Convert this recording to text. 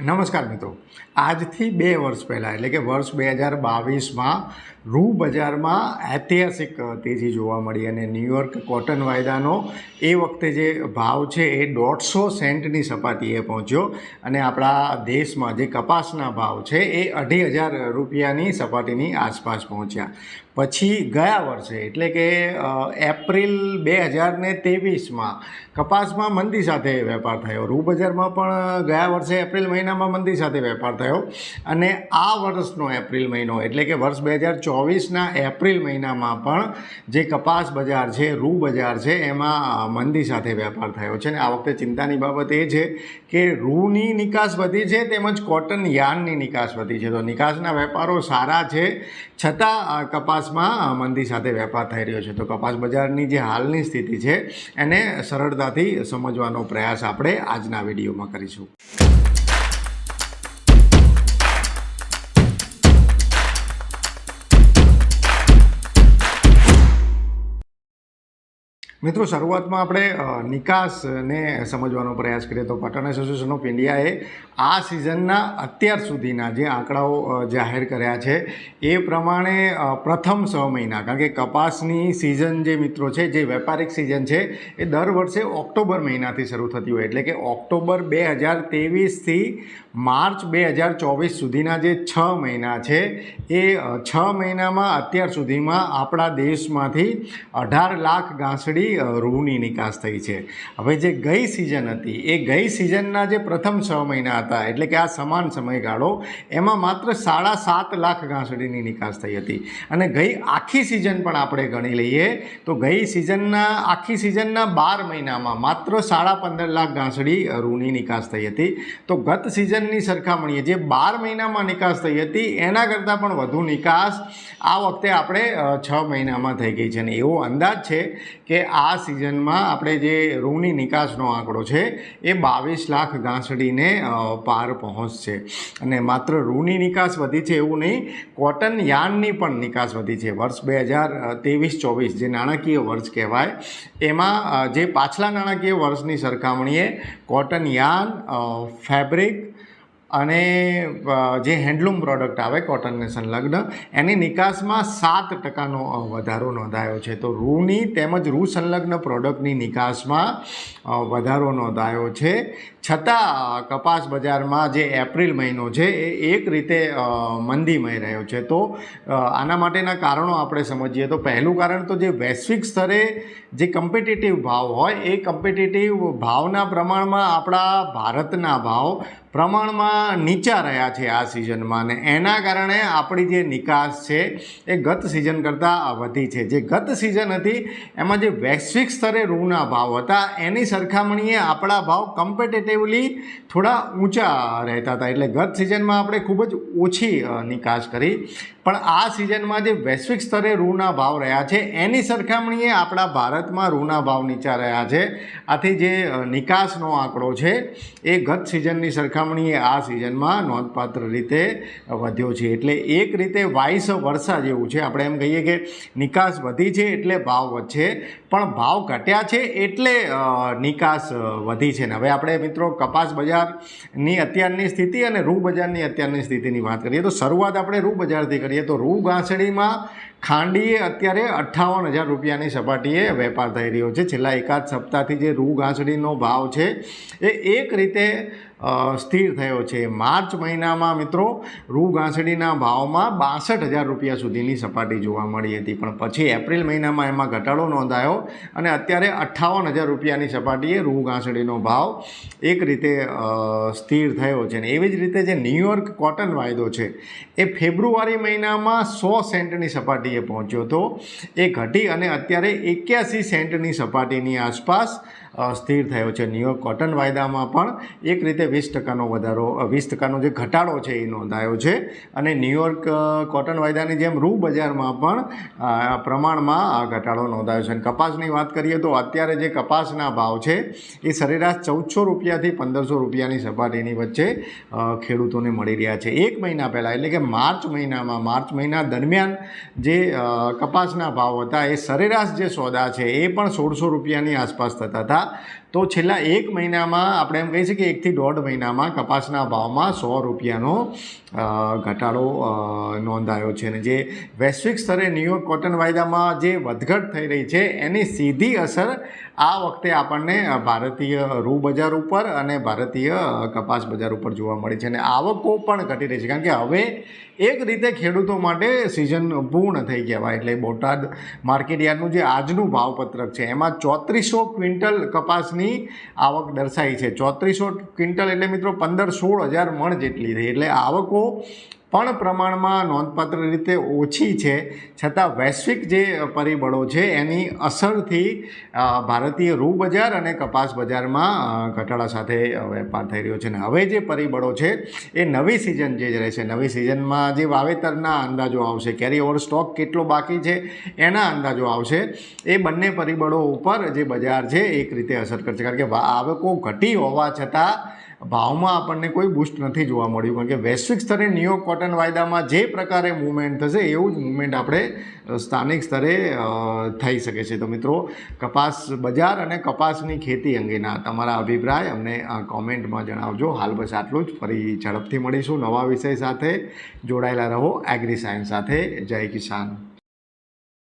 નમસ્કાર મિત્રો. આજથી બે વર્ષ પહેલાં, એટલે કે વર્ષ બે હજાર બાવીસમાં રૂ બજારમાં ઐતિહાસિક તેજી જોવા મળી અને ન્યૂયોર્ક કોટન વાયદાનો એ વખતે જે ભાવ છે એ દોઢસો સેન્ટની સપાટીએ પહોંચ્યો અને આપણા દેશમાં જે કપાસના ભાવ છે એ અઢી હજાર રૂપિયાની સપાટીની આસપાસ પહોંચ્યા. પછી ગયા વર્ષે, એટલે કે એપ્રિલ બે હજાર ને ત્રેવીસમાં કપાસમાં મંદી સાથે વેપાર થયો. રૂ બજારમાં પણ ગયા વર્ષે એપ્રિલ મહિનામાં મંદી સાથે વેપાર થયો. અને આ વર્ષનો એપ્રિલ મહિનો, એટલે કે વર્ષ બે હજાર ચોવીસના એપ્રિલ મહિનામાં પણ જે કપાસ બજાર છે, રૂ બજાર છે, એમાં મંદી સાથે વેપાર થયો છે. અને આ વખતે ચિંતાની બાબત એ છે કે રૂની નિકાસ વધી છે તેમજ કોટન યાર્નની નિકાસ વધી છે. તો નિકાસના વેપારો સારા છે, છતાં કપાસમાં મંદી સાથે વેપાર થઈ રહ્યો છે. તો કપાસ બજારની જે હાલની સ્થિતિ છે, એને સરળતાથી સમજવાનો પ્રયાસ આપણે આજના વિડીયોમાં કરીશું. મિત્રો, શરૂઆતમાં આપણે નિકાસને સમજવાનો પ્રયાસ કરીએ તો કોટન એસોસિએશન ઓફ ઇન્ડિયાએ આ સિઝનના અત્યાર સુધીના જે આંકડાઓ જાહેર કર્યા છે, એ પ્રમાણે પ્રથમ છ મહિના, કારણ કે કપાસની સિઝન જે મિત્રો છે, જે વેપારિક સિઝન છે, એ દર વર્ષે ઓક્ટોબર મહિનાથી શરૂ થતી હોય. એટલે કે ઓક્ટોબર બે હજાર ત્રેવીસથી માર્ચ બે હજાર ચોવીસ સુધીના જે છ મહિના છે, એ છ મહિનામાં અત્યાર સુધીમાં આપણા દેશમાંથી અઢાર લાખ ગાંસડી રૂની નિકાસ થઈ છે. હવે જે ગઈ સિઝન હતી, એ ગઈ સિઝનના જે પ્રથમ છ મહિના હતા, એટલે કે આ સમાન સમયગાળો, એમાં માત્ર સાડા સાત લાખ ઘાસડીની નિકાસ થઈ હતી. અને ગઈ આખી સિઝન પણ આપણે ગણી લઈએ, તો ગઈ સિઝનના આખી સિઝનના બાર મહિનામાં માત્ર સાડા પંદર લાખ ઘાસડી રૂની નિકાસ થઈ હતી. તો ગત સિઝનની સરખામણીએ જે બાર મહિનામાં નિકાસ થઈ હતી, એના કરતાં પણ વધુ નિકાસ આ વખતે આપણે છ મહિનામાં થઈ ગઈ છે. અને એવો અંદાજ છે કે આ સિઝનમાં આપણે જે રૂની નિકાસનો આંકડો છે, એ બાવીસ લાખ ગાંસડીને પાર પહોંચશે. અને માત્ર રૂની નિકાસ વધી છે એવું નહીં, કોટન યાર્નની પણ નિકાસ વધી છે. વર્ષ બે હજાર ત્રેવીસ, ચોવીસ જે નાણાકીય વર્ષ કહેવાય, એમાં જે પાછલા નાણાકીય વર્ષની સરખામણીએ કોટન યાર્ન ફેબ્રિક અને જે હેન્ડલૂમ પ્રોડક્ટ આવે કોટનને સંલગ્ન એની નિકાસમાં સાત ટકાનો વધારો નોંધાયો છે. તો રૂની તેમજ રૂ સંલગ્ન પ્રોડક્ટની નિકાસમાં વધારો નોંધાયો છે. છતાં, કપાસ બજારમાં જે એપ્રિલ મહિનો છે, એ એક રીતે મંદીમય રહ્યો છે. તો આના માટેના કારણો આપણે સમજીએ તો પહેલું કારણ તો જે વૈશ્વિક સ્તરે જે કમ્પિટિટિવ ભાવ હોય, એ કમ્પિટિટિવ ભાવના પ્રમાણમાં આપણા ભારતના ભાવ પ્રમાણમાં નીચા રહ્યા છે આ સિઝનમાં અને એના કારણે આપણી જે નિકાસ છે એ ગત સિઝન કરતાં વધી છે. જે ગત સિઝન હતી, એમાં જે વૈશ્વિક સ્તરે રૂના ભાવ હતા, એની સરખામણીએ આપણા ભાવ કમ્પેટેટિવલી થોડા ઊંચા રહેતા હતા. એટલે ગત સિઝનમાં આપણે ખૂબ જ ઓછી નિકાસ કરી. પણ આ સિઝનમાં જે વૈશ્વિક સ્તરે રૂના ભાવ રહ્યા છે, એની સરખામણીએ આપણા ભારતમાં રૂના ભાવ નીચા રહ્યા છે. આથી જે નિકાસનો આંકડો છે, એ ગત સિઝનની સરખામણીએ આ સિઝનમાં નોંધપાત્ર રીતે વધ્યો છે. એટલે એક રીતે વાઇસ વર્ષા જેવું છે. આપણે એમ કહીએ કે નિકાસ વધી છે એટલે ભાવ વધશે. પણ ભાવ ઘટ્યા છે એટલે નિકાસ વધી છે. ને હવે આપણે મિત્રો કપાસ બજારની અત્યારની સ્થિતિ અને રૂ બજારની અત્યારની સ્થિતિની વાત કરીએ તો શરૂઆત આપણે રૂ બજારથી કરીએ. તો રૂ ઘાસડીમાં ખાંડીએ અત્યારે અઠ્ઠાવન હજાર રૂપિયાની સપાટીએ વેપાર થઈ રહ્યો છે. છેલ્લા એકાદ સપ્તાહથી જે રૂ ઘાસડીનો ભાવ છે, એ એક રીતે સ્થિર થયો છે. માર્ચ મહિનામાં મિત્રો, રૂ ઘાસડીના ભાવમાં બાસઠ હજાર રૂપિયા સુધીની સપાટી જોવા મળી હતી. પણ પછી એપ્રિલ મહિનામાં એમાં ઘટાડો નોંધાયો અને અત્યારે અઠ્ઠાવન હજાર રૂપિયાની સપાટીએ રૂ ઘાસડીનો ભાવ એક રીતે સ્થિર થયો છે. ને એવી જ રીતે જે ન્યૂયોર્ક કોટન વાયદો છે, એ ફેબ્રુઆરી મહિનામાં સો સેન્ટની સપાટીએ પહોંચ્યો હતો. એ ઘટી અને અત્યારે એક્યાસી સેન્ટની સપાટીની આસપાસ સ્થિર થયો છે. ન્યુયોર્ક કોટન વાયદામાં પણ એક રીતે વીસ ટકાનો વધારો વીસ ટકાનો જે ઘટાડો છે એ નોંધાયો છે. અને ન્યુયોર્ક કોટન વાયદાની જેમ રૂ બજારમાં પણ પ્રમાણમાં આ ઘટાડો નોંધાયો છે. અને કપાસની વાત કરીએ તો અત્યારે જે કપાસના ભાવ છે એ સરેરાશ ચૌદસો રૂપિયાથી પંદરસો રૂપિયાની સપાટીની વચ્ચે ખેડૂતોને મળી રહ્યા છે. એક મહિના પહેલાં, એટલે કે માર્ચ મહિનામાં, માર્ચ મહિના દરમિયાન જે કપાસના ભાવ હતા એ સરેરાશ જે સોદા છે એ પણ સોળસો રૂપિયાની આસપાસ થતા હતા. ¿verdad? તો છેલ્લા એક મહિનામાં આપણે એમ કહી શકીએ એકથી દોઢ મહિનામાં કપાસના ભાવમાં સો રૂપિયાનો ઘટાડો નોંધાયો છે. અને જે વૈશ્વિક સ્તરે ન્યુયોર્ક કોટન વાયદામાં જે વધઘટ થઈ રહી છે, એની સીધી અસર આ વખતે આપણને ભારતીય રૂ બજાર ઉપર અને ભારતીય કપાસ બજાર ઉપર જોવા મળી છે. અને આવકો પણ ઘટી રહી છે. કારણ કે હવે એક રીતે ખેડૂતો માટે સિઝન પૂર્ણ થઈ કહેવાય એટલે બોટાદ માર્કેટ યાર્ડનું જે આજનું ભાવપત્રક છે, એમાં ચોત્રીસો ક્વિન્ટલ કપાસની આવક દર્શાવી છે. ચોત્રીસો ક્વિન્ટલ એટલે મિત્રો પંદર સોળ હજાર મણ જેટલી થઈ. એટલે આવકો પણ પ્રમાણમાં નોંધપાત્ર રીતે ઓછી છે. છતાં વૈશ્વિક જે પરિબળો છે, એની અસરથી ભારતીય રૂ બજાર અને કપાસ બજારમાં ઘટાડા સાથે વેપાર થઈ રહ્યો છે. અને હવે જે પરિબળો છે, એ નવી સિઝન જે રહેશે નવી સિઝનમાં જે વાવેતરના અંદાજો આવશે, કેરી ઓવર સ્ટોક કેટલો બાકી છે, એના અંદાજો આવશે. એ બંને પરિબળો ઉપર જે બજાર છે એક રીતે અસર કરશે. કારણ કે આવકો ઘટી હોવા છતાં ભાવમાં આપણને કોઈ બુસ્ટ નથી જોવા મળ્યું, કારણ કે વૈશ્વિક સ્તરે ન્યુયોર્ક કોટન વાયદામાં જે પ્રકારે મુવમેન્ટ થશે, એવું જ મુવમેન્ટ આપણે સ્થાનિક સ્તરે થઈ શકે છે. તો મિત્રો, કપાસ બજાર અને કપાસની ખેતી અંગેના તમારા અભિપ્રાય અમને કોમેન્ટમાં જણાવજો. હાલ બસ આટલું જ. ફરી ઝડપથી મળીશું નવા વિષય સાથે. જોડાયેલા રહો એગ્રી સાયન્સ સાથે. જય કિસાન.